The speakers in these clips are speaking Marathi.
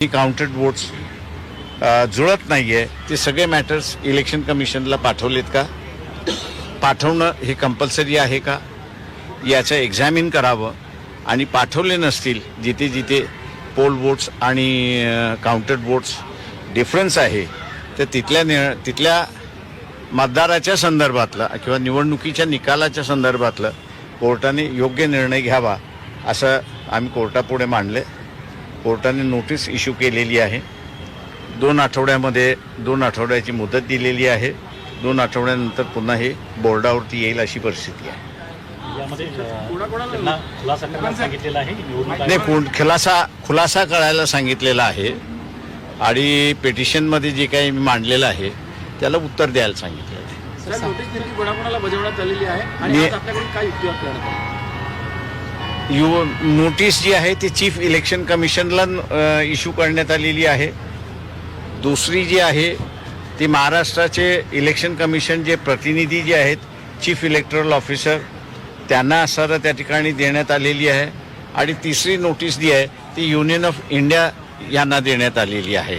काउंटेड वोट्स जुळत नाही आहे ते सगळे मॅटर्स इलेक्शन कमिशनला पाठवलेत का? पाठवणं हे कंपल्सरी आहे का? याचं एक्झामिन करावं. आणि पाठवले नसतील जिथे जिथे पोल वोट्स आणि काउंटेड वोट्स डिफरन्स आहे तर तिथल्या नि तिथल्या मतदाराच्या संदर्भातलं किंवा निवडणुकीच्या निकालाच्या संदर्भातलं कोर्टाने योग्य निर्णय घ्यावा असं आम्ही कोर्टापुढे मांडले कोर्टाने नोटीस इश्यू केलेली आहे. दोन आठवड्यामध्ये दोन आठवड्याची मुदत दिलेली आहे. दोन आठवड्यानंतर पुन्हा हे बोर्डावरती येईल अशी परिस्थिती आहे. नाही खुलासा खुलासा करायला सांगितलेला आहे. आणि पेटिशनमध्ये जे काही मी मांडलेलं आहे त्याला उत्तर द्यायला सांगितलेलं आहे. यू नोटीस जी आहे ती चीफ इलेक्शन कमिशनला इश्यू करण्यात आलेली आहे. दुसरी जी आहे ती महाराष्ट्राचे इलेक्शन कमिशन जे प्रतिनिधी जे आहेत चीफ इलेक्टरल ऑफिसर त्यांना असं त्या ठिकाणी देण्यात आलेली आहे. आणि तिसरी नोटीस जी आहे ती युनियन ऑफ इंडिया यांना देण्यात आलेली आहे.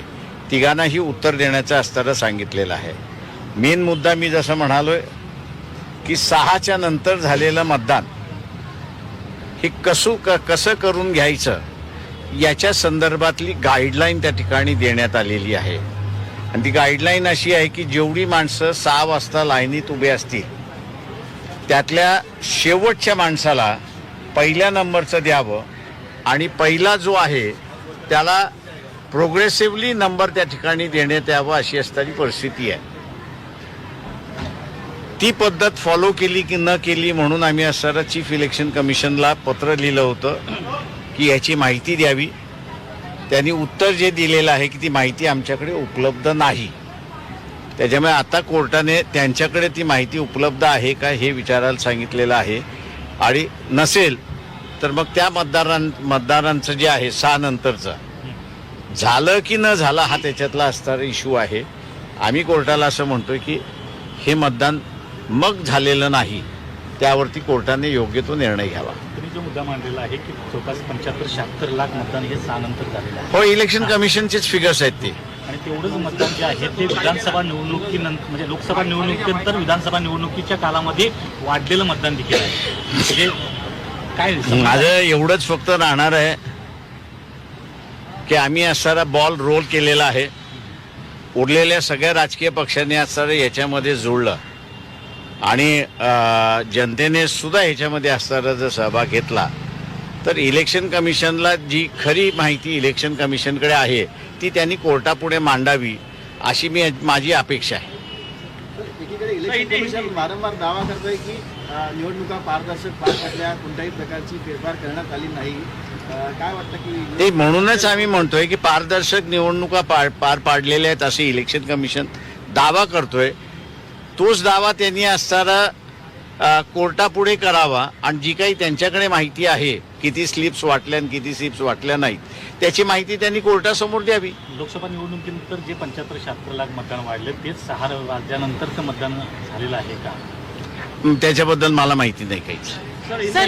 तिघांनाही उत्तर देण्याचं असताना सांगितलेलं आहे. मेन मुद्दा मी जसं म्हणालो आहे की सहाच्या नंतर झालेलं मतदान हे कसू क कसं करून घ्यायचं? याच्या संदर्भातली गाईडलाईन त्या ठिकाणी देण्यात आलेली आहे. आणि ती गाईडलाईन अशी आहे की जेवढी माणसं सहा वाजता लाईनीत उभे असतील त्यातल्या शेवटच्या माणसाला पहिल्या नंबरचं द्यावं आणि पहिला जो आहे त्याला प्रोग्रेसिव्हली नंबर त्या ठिकाणी देण्यात यावं अशी असणारी परिस्थिती आहे. ती पद्धत फॉलो केली की न केली म्हणून आम्ही असणारा चीफ इलेक्शन कमिशनला पत्र लिहिलं होतं की याची माहिती द्यावी. त्यांनी उत्तर जे दिलेलं आहे की ती माहिती आमच्याकडे उपलब्ध नाही. त्याच्यामुळे आता कोर्टाने त्यांच्याकडे ती माहिती उपलब्ध आहे का हे विचारायला सांगितलेलं आहे. आणि नसेल तर मग त्या मतदारां मतदारांचं जे आहे सहा नंतरचं. झालं की न झालं हा त्याच्यातला असणारा इश्यू आहे. आम्ही कोर्टाला असं म्हणतोय की हे मतदान मग झालेलं नाही. त्यावरती कोर्टाने योग्य तो निर्णय घ्यावा. तुम्ही जो मुद्दा मांडलेला आहे की जवळपास पंच्याहत्तर शहात्तर लाख मतदान हे सहा नंतर झालेलं आहे. हो इलेक्शन कमिशनचेच फिगर्स आहेत ते. आणि तेवढंच मतदान जे आहे ते विधानसभा निवडणुकीनंतर म्हणजे लोकसभा निवडणुकीनंतर विधानसभा निवडणुकीच्या कालामध्ये वाढलेलं मतदान देखील आहे. म्हणजे काय माझं एवढंच फक्त राहणार आहे की आम्ही असणारा बॉल रोल केलेला आहे. उरलेल्या सगळ्या राजकीय पक्षांनी असणारं याच्यामध्ये जुळलं. आणि जनतेने सुद्धा ह्याच्यामध्ये असणारा जर सहभाग घेतला तर इलेक्शन कमिशनला जी खरी माहिती इलेक्शन कमिशनकडे आहे ती त्यांनी कोर्टापुढे मांडावी अशी मी माझी अपेक्षा आहे. वारंवार दावा करतोय की निवडणुका पारदर्शक पार पडल्या कोणत्याही प्रकारची फेरफार करण्यात आली नाही. काय वाटतं की ते म्हणूनच आम्ही म्हणतोय की पारदर्शक निवडणुका पार पार पाडलेल्या आहेत असे इलेक्शन कमिशन दावा करतोय. तोच दावा त्यांनी असताना अ, कोर्टापुढे करावा आणि जी काही त्यांच्याकडे माहिती आहे किती स्लिप्स वाटल्या आणि किती स्लिप्स वाटल्या नाहीत त्याची माहिती त्यांनी कोर्टासमोर द्यावी. लोकसभा निवडणुकीनंतर जे पंच्याहत्तर शहात्तर लाख मतदान वाढले तेच सहा राज्यानंतरचं मतदान झालेलं आहे का? त्याच्याबद्दल मला माहिती नाही काहीच.